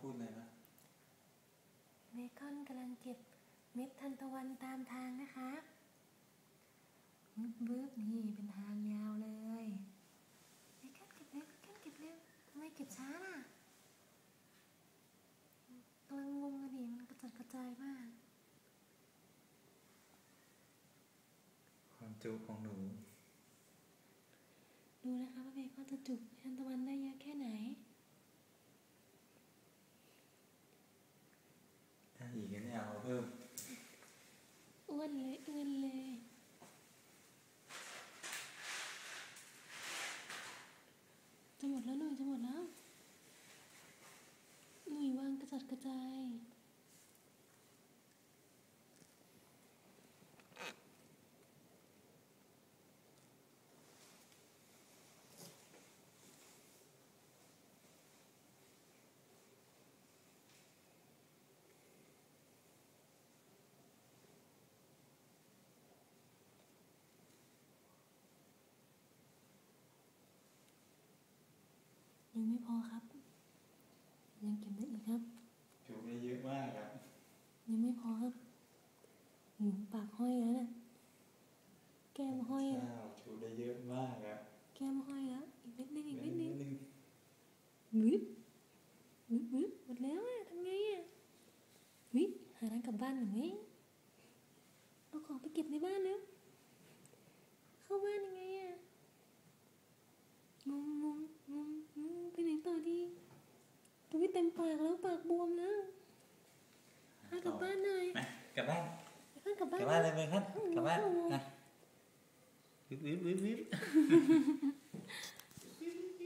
พูดเลยนะเบคอนกำลังเก็บเม็ดทันตะวันตามทางนะคะบึ๊บบึ๊บนี่เป็นทางยาวเลยเบคอนเก็บเร็วเบคอนเก็บเร็วทำไมเก็บช้าล่ะกำลังงงกันดิมันกระจัดกระจายมาก ความจุของหนู ดูนะคะว่าเบคอนจะจุกทันตะวันได้เยอะแค่ไหน hơn. Uôn lấy, uôn lấy. ยังไม่พอครับ ยังเก็บได้อีกครับจุได้เยอะมากครับ ยังไม่พอครับหูปากห้อยแล้วนะแก้มห้อยแล้วข้าวจุได้เยอะมากครับแก้มห้อยแล้วอีกนิดนึงอีกนิดนึงนึงบึ๊บบึ๊บบึ๊บหมดแล้วอะทำไงอะวิหาทางกลับบ้านหน่อยไหมเอาของไปเก็บในบ้านแล้ว ปากแล้วปากบวมแล้วพากลับบ้านหน่อยมกลับบ้านไปข้างกลับกบ้านลับบ้านเลยเบคอนกลับบ้านนะวิบวิบวิบวิบ